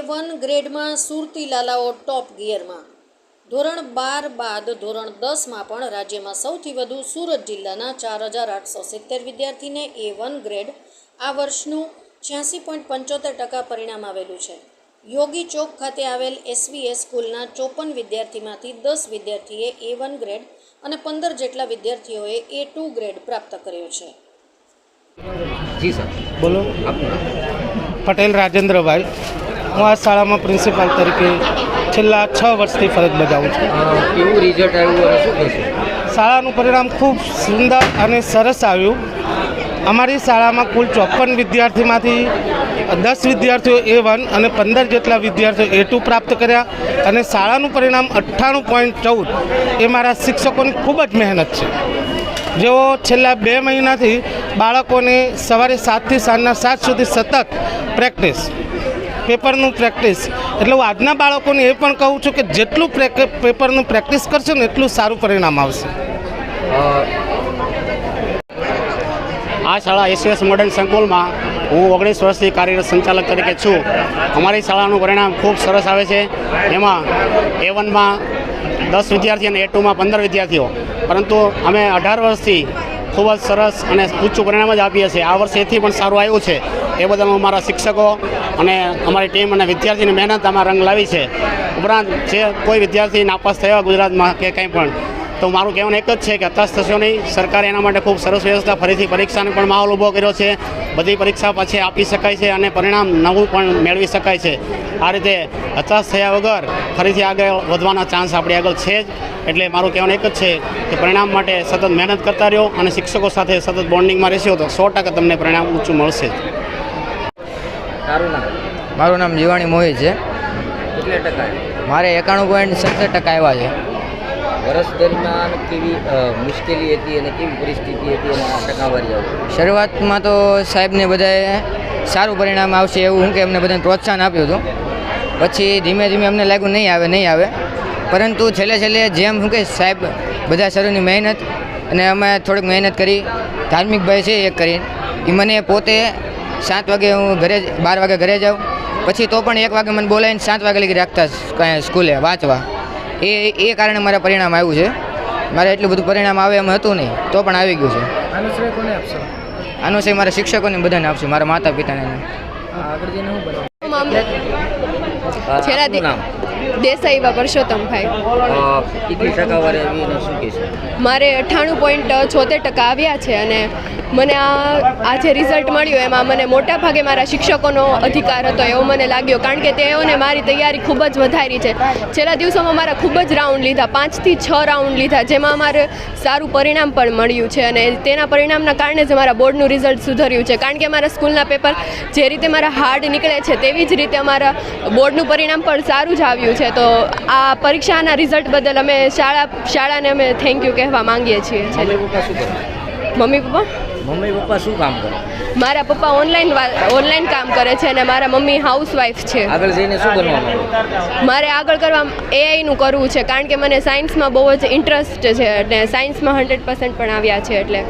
One ગ્રેડમાં સુરતી લાલાઓ ટોપ ગિયરમાં. ધોરણ બાર બાદ ધોરણ દસમાં પણ રાજ્યમાં સૌથી વધુ સુરત જિલ્લાના ચાર હજાર આઠસો સિત્તેર વિદ્યાર્થીને એ વન ગ્રેડ આ વર્ષનું છ્યાસી પોઈન્ટ પંચોતેર ટકા પરિણામ આવેલું છે. યોગી ચોક ખાતે આવેલ એસવીએસ સ્કૂલના ચોપન વિદ્યાર્થીમાંથી દસ વિદ્યાર્થીએ એ વન ગ્રેડ અને પંદર જેટલા વિદ્યાર્થીઓએ એ ટુ ગ્રેડ પ્રાપ્ત કર્યો છે. જી સર. બોલો. પટેલ રાજેન્દ્રભાઈ. હું આ શાળામાં પ્રિન્સિપાલ તરીકે છેલ્લા છ વર્ષથી ફરજ બજાવું છું. કેવું રિઝલ્ટ આવ્યું? અને શું કહેશો? શાળાનું પરિણામ ખૂબ સુંદર અને સરસ આવ્યું. અમારી શાળામાં કુલ ચોપન વિદ્યાર્થીમાંથી દસ વિદ્યાર્થીઓ એ વન અને પંદર જેટલા વિદ્યાર્થીઓ એ ટુ પ્રાપ્ત કર્યા અને શાળાનું પરિણામ અઠ્ઠાણું પોઈન્ટ ચૌદ એ મારા શિક્ષકોની ખૂબ જ મહેનત છે. જેઓ છેલ્લા બે મહિનાથી બાળકોને સવારે સાતથી સાંજના સાત સુધી સતત પ્રેક્ટિસ પેપરનું પ્રેક્ટિસ. એટલે હું આજના બાળકોને એ પણ કહું છું કે જેટલું પેપરનું પ્રેક્ટિસ કરશે ને એટલું સારું પરિણામ આવશે. આ શાળા એસએસ મોડર્ન સંકુલમાં હું ઓગણીસ વર્ષથી કાર્યરત સંચાલક તરીકે છું. અમારી શાળાનું પરિણામ ખૂબ સરસ આવે છે. એમાં એ વનમાં દસ વિદ્યાર્થી અને એ ટુમાં પંદર વિદ્યાર્થીઓ. પરંતુ અમે અઢાર વર્ષથી ખૂબ જ સરસ અને ઊંચું પરિણામ જ આપીએ છીએ. આ વર્ષે એથી પણ સારું આવ્યું છે. એ બદલ હું મારા શિક્ષકો અને અમારી ટીમ અને વિદ્યાર્થીની મહેનત આમાં રંગ લાવી છે. ઉપરાંત જે કોઈ વિદ્યાર્થી નાપાસ થયા ગુજરાતમાં કે કંઈ પણ, તો મારું કહેવાનું એક જ છે કે હતાશ થશો નહીં સરકારે એના માટે ખૂબ સરસ વ્યવસ્થા ફરીથી પરીક્ષાનો પણ માહોલ ઊભો કર્યો છે. બધી પરીક્ષા પાછી આપી શકાય છે અને પરિણામ નવું પણ મેળવી શકાય છે. આ રીતે હતાશ થયા વગર ફરીથી આગળ વધવાના ચાન્સ આપણી આગળ છે જ. એટલે મારું કહેવાનું એક જ છે કે પરિણામ માટે સતત મહેનત કરતા રહ્યો અને શિક્ષકો સાથે સતત બોન્ડિંગમાં રહેશો તો સો ટકા તમને પરિણામ ઊંચું મળશે જ. તારું નામ? મારું નામ જીવાણી મોહિત છે. કેટલા ટકા? મારે એકાણું પોઈન્ટ સત્તર ટકા આવ્યા છે. વર્ષ દરમિયાન કેવી મુશ્કેલી હતી અને કેવી પરિસ્થિતિ હતી અને આ ટકાવારી આવી? શરૂઆતમાં તો સાહેબને બધાએ સારું પરિણામ આવશે એવું હું કે અમને બધાને પ્રોત્સાહન આપ્યું હતું. પછી ધીમે ધીમે અમને લાગ્યું નહીં આવે નહીં આવે. પરંતુ છેલ્લે છેલ્લે જેમ શું કે સાહેબ બધા સરોની મહેનત અને અમે થોડીક મહેનત કરી ધાર્મિક ભાઈ છે એક કરી એ મને પોતે સાત વાગે હું ઘરે બાર વાગે ઘરે જાઉં. પછી તો પણ એક વાગે મને બોલાવીને સાત વાગે લગી રાખતા કાંઈ સ્કૂલે વાંચવા. એ એ કારણે મારે પરિણામ આવ્યું છે. મારે એટલું બધું પરિણામ આવે એમ હતું નહીં તો પણ આવી ગયું છે. આનો શ્રેય મારા શિક્ષકોને બધાને આપશે મારા માતા પિતાને છેલ્લા દેસાઈ એવા પરસોત્તમભાઈ. મારે અઠ્ઠાણું પોઈન્ટ છોતેર ટકા આવ્યા છે અને મને આ આ જે રિઝલ્ટ મળ્યું એમાં મને મોટા ભાગે મારા શિક્ષકોનો અધિકાર હતો એવો મને લાગ્યો કારણ કે તેઓને મારી તૈયારી ખૂબ જ વધારી છે. છેલ્લા દિવસોમાં મારા ખૂબ જ રાઉન્ડ લીધા પાંચથી છ રાઉન્ડ લીધા જેમાં મારે સારું પરિણામ પણ મળ્યું છે અને તેના પરિણામના કારણે જ મારા બોર્ડનું રિઝલ્ટ સુધર્યું છે. કારણ કે મારા સ્કૂલના પેપર જે રીતે મારા હાર્ડ નીકળે છે તેવી જ રીતે અમારા બોર્ડનું પરિણામ પણ સારું જ આવ્યું છે. તો આ પરીક્ષાના રિઝલ્ટ બદલ અમે શાળા શાળાને અમે થેન્ક યુ કહેવા માંગીએ છીએ. Mummy papa mummy papa? શું કામ કરે? મારા પપ્પા ઓનલાઈન ઓનલાઈન કામ કરે છે અને મારા મમ્મી હાઉસવાઈફ છે. આગળ જઈને શું બનવા મારે આગળ કરવા એઆઈનું કરવું છે કારણ કે મને સાયન્સમાં બહુ જ ઇન્ટરેસ્ટ છે અને સાયન્સમાં હંડ્રેડ પર્સન્ટ પણ આવ્યા છે એટલે.